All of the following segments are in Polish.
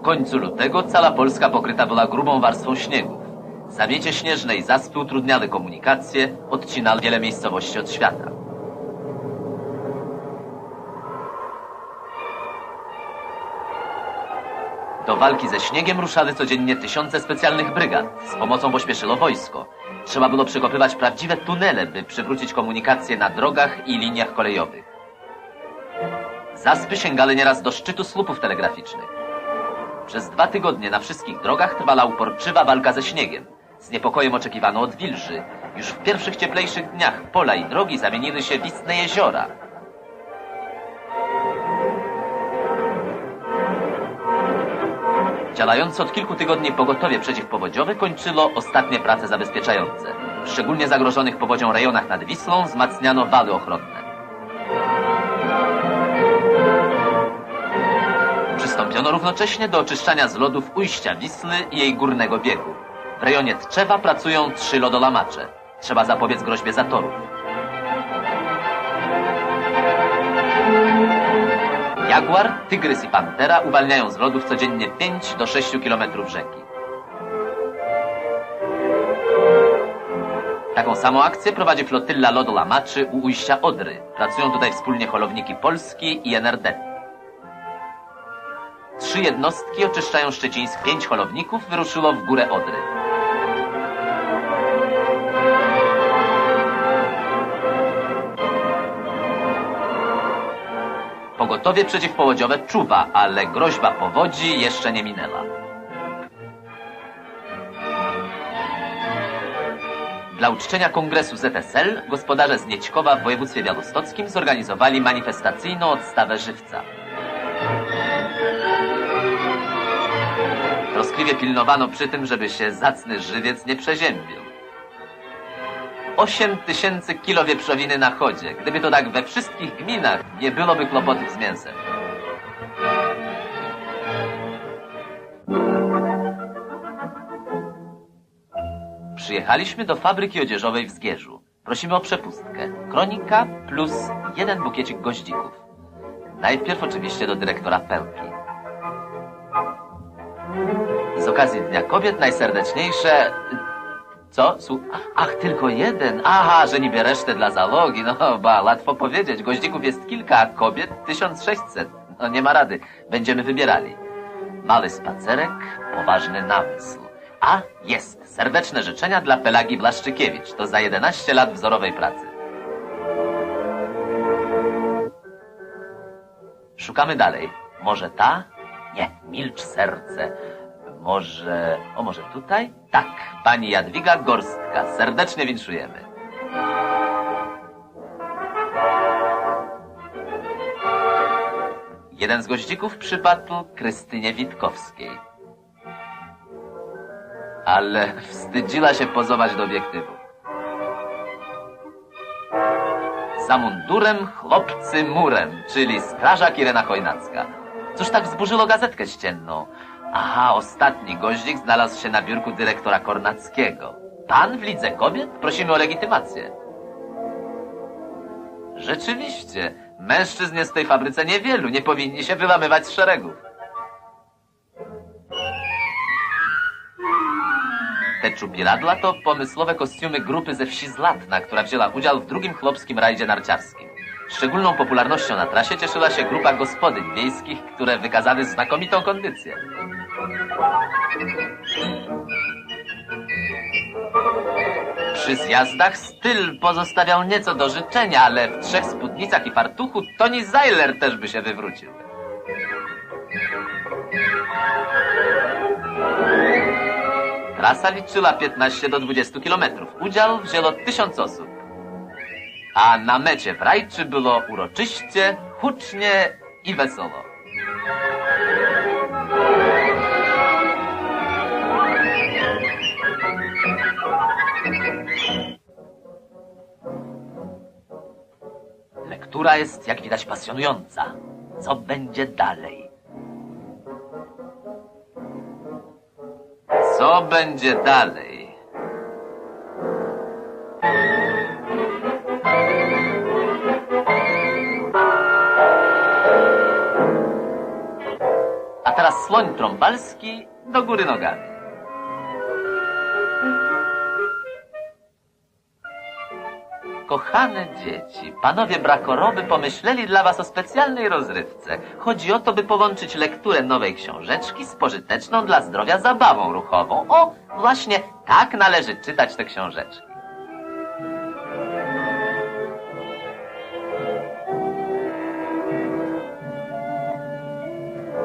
W końcu lutego cała Polska pokryta była grubą warstwą śniegów. Zawiecie śnieżne i zaspy utrudniały komunikację, odcinały wiele miejscowości od świata. Do walki ze śniegiem ruszały codziennie tysiące specjalnych brygad. Z pomocą pośpieszyło wojsko. Trzeba było przekopywać prawdziwe tunele, by przywrócić komunikację na drogach i liniach kolejowych. Zaspy sięgały nieraz do szczytu słupów telegraficznych. Przez dwa tygodnie na wszystkich drogach trwała uporczywa walka ze śniegiem. Z niepokojem oczekiwano odwilży. Już w pierwszych cieplejszych dniach pola i drogi zamieniły się w istne jeziora. Działające od kilku tygodni pogotowie przeciwpowodziowe kończyło ostatnie prace zabezpieczające. W szczególnie zagrożonych powodzią rejonach nad Wisłą wzmacniano wały ochronne. Przystąpiono równocześnie do oczyszczania z lodów ujścia Wisły i jej górnego biegu. W rejonie Tczewa pracują trzy lodolamacze. Trzeba zapobiec groźbie zatorów. Jaguar, tygrys i pantera uwalniają z lodów codziennie 5 do 6 kilometrów rzeki. Taką samą akcję prowadzi flotylla lodolamaczy u ujścia Odry. Pracują tutaj wspólnie holowniki Polski i NRD. Trzy jednostki oczyszczają Szczecińsk. Pięć holowników wyruszyło w górę Odry. Pogotowie przeciwpowodziowe czuwa, ale groźba powodzi jeszcze nie minęła. Dla uczczenia kongresu ZSL gospodarze z Niedźkowa w województwie białostockim zorganizowali manifestacyjną odstawę żywca. Troskliwie pilnowano przy tym, żeby się zacny żywiec nie przeziębił. Osiem tysięcy kilo wieprzowiny na chodzie. Gdyby to tak we wszystkich gminach, nie byłoby kłopotów z mięsem. Przyjechaliśmy do fabryki odzieżowej w Zgierzu. Prosimy o przepustkę. Kronika plus jeden bukiecik goździków. Najpierw oczywiście do dyrektora Pełki. Z okazji Dnia Kobiet najserdeczniejsze... Co? Słu... Ach, tylko jeden. Aha, że niby resztę dla załogi. No, ba, łatwo powiedzieć. Goździków jest kilka, a kobiet 1600. No, nie ma rady. Będziemy wybierali. Mały spacerek, poważny namysł. A, jest. Serdeczne życzenia dla Pelagi Blaszczykiewicz. To za 11 lat wzorowej pracy. Szukamy dalej. Może ta? Nie, milcz serce. Może... O, może tutaj? Tak, pani Jadwiga Gorstka. Serdecznie winszujemy. Jeden z goździków przypadł Krystynie Witkowskiej. Ale wstydziła się pozować do obiektywu. Za mundurem chłopcy murem, czyli strażak Irena Chojnacka. Cóż tak wzburzyło gazetkę ścienną? Aha, ostatni goździk znalazł się na biurku dyrektora Kornackiego. Pan w lidze kobiet? Prosimy o legitymację. Rzeczywiście, mężczyzn jest w tej fabryce niewielu, nie powinni się wyłamywać z szeregów. Te czubiradła to pomysłowe kostiumy grupy ze wsi Zlatna, która wzięła udział w drugim chłopskim rajdzie narciarskim. Szczególną popularnością na trasie cieszyła się grupa gospodyń wiejskich, które wykazały znakomitą kondycję. Przy zjazdach styl pozostawiał nieco do życzenia, ale w trzech spódnicach i fartuchu Tony Zeiler też by się wywrócił. Trasa liczyła 15 do 20 kilometrów. Udział wzięło tysiąc osób. A na mecie w Rajczy było uroczyście, hucznie i wesoło. Lektura jest, jak widać, pasjonująca. Co będzie dalej? Co będzie dalej? A teraz słoń trąbalski do góry nogami. Kochane dzieci, panowie brakoroby pomyśleli dla was o specjalnej rozrywce. Chodzi o to, by połączyć lekturę nowej książeczki z pożyteczną dla zdrowia zabawą ruchową. O, właśnie tak należy czytać te książeczki.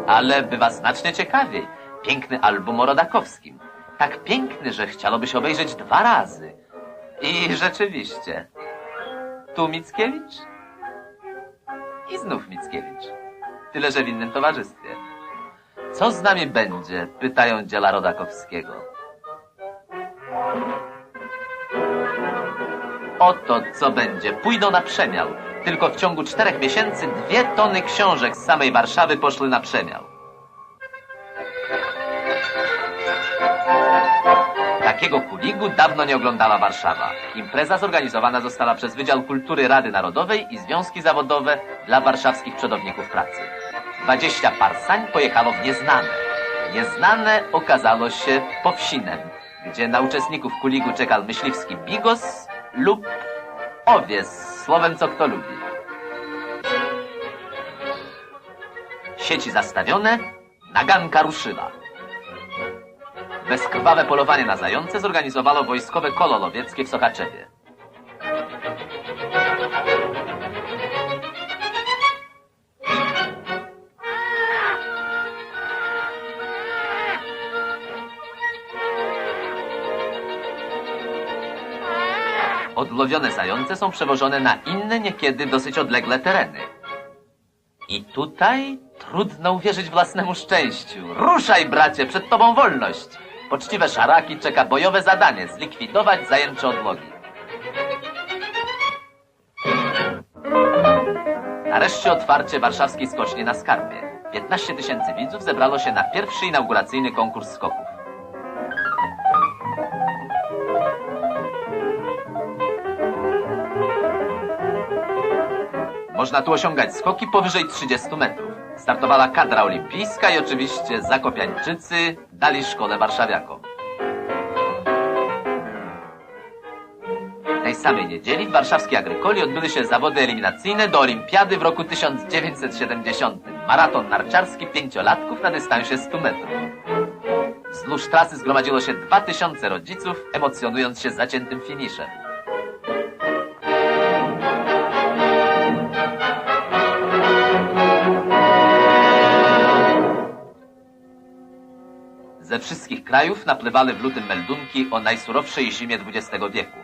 Ale bywa znacznie ciekawiej. Piękny album o Rodakowskim. Tak piękny, że chciałoby się obejrzeć dwa razy. I rzeczywiście, tu Mickiewicz i znów Mickiewicz. Tyle, że w innym towarzystwie. Co z nami będzie? Pytają dziela Rodakowskiego. Oto co będzie. Pójdą na przemiał. Tylko w ciągu czterech miesięcy dwie tony książek z samej Warszawy poszły na przemiał. Kuligu dawno nie oglądała Warszawa. Impreza zorganizowana została przez Wydział Kultury Rady Narodowej i Związki Zawodowe dla warszawskich przodowników pracy. 20 parsań pojechało w nieznane. Nieznane okazało się Powsinem, gdzie na uczestników kuligu czekał myśliwski bigos lub owies, słowem co kto lubi. Sieci zastawione, naganka ruszyła. Bezkrwawe polowanie na zające zorganizowano wojskowe kolo lowieckie w Sochaczewie. Odlowione zające są przewożone na inne, niekiedy dosyć odlegle tereny. I tutaj trudno uwierzyć własnemu szczęściu. Ruszaj, bracie, przed tobą wolność. Poczciwe szaraki czeka bojowe zadanie zlikwidować zajęcze odlogi. Nareszcie otwarcie warszawskiej skoczni na skarbie. 15 tysięcy widzów zebrało się na pierwszy inauguracyjny konkurs skoków. Można tu osiągać skoki powyżej 30 metrów. Startowała kadra olimpijska i oczywiście zakopiańczycy dali szkole warszawiakom. Tej samej niedzieli w warszawskiej Agrykoli odbyły się zawody eliminacyjne do olimpiady w roku 1970. Maraton narciarski pięciolatków na dystansie 100 metrów. Wzdłuż trasy zgromadziło się 2000 rodziców, emocjonując się zaciętym finiszem. Ze wszystkich krajów napływały w lutym meldunki o najsurowszej zimie XX wieku.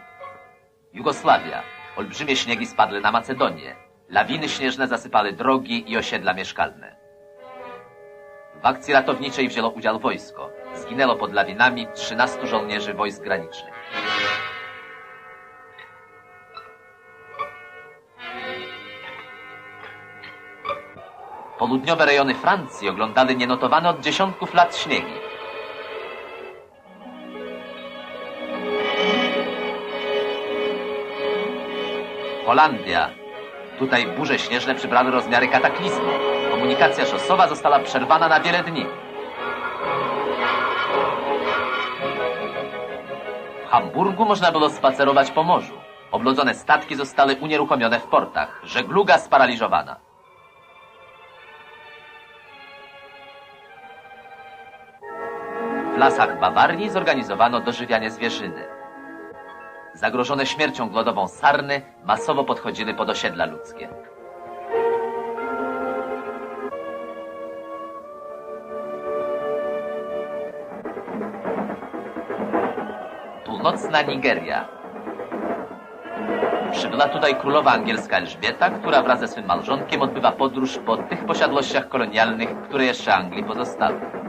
Jugosławia. Olbrzymie śniegi spadły na Macedonię. Lawiny śnieżne zasypały drogi i osiedla mieszkalne. W akcji ratowniczej wzięło udział wojsko. Zginęło pod lawinami 13 żołnierzy wojsk granicznych. Południowe rejony Francji oglądały nienotowane od dziesiątków lat śniegi. Holandia. Tutaj burze śnieżne przybrały rozmiary kataklizmu. Komunikacja szosowa została przerwana na wiele dni. W Hamburgu można było spacerować po morzu. Oblodzone statki zostały unieruchomione w portach. Żegluga sparaliżowana. W lasach Bawarii zorganizowano dożywianie zwierzyny. Zagrożone śmiercią głodową sarny masowo podchodziły pod osiedla ludzkie. Północna Nigeria. Przybyła tutaj królowa angielska Elżbieta, która wraz ze swym małżonkiem odbywa podróż po tych posiadłościach kolonialnych, które jeszcze Anglii pozostały.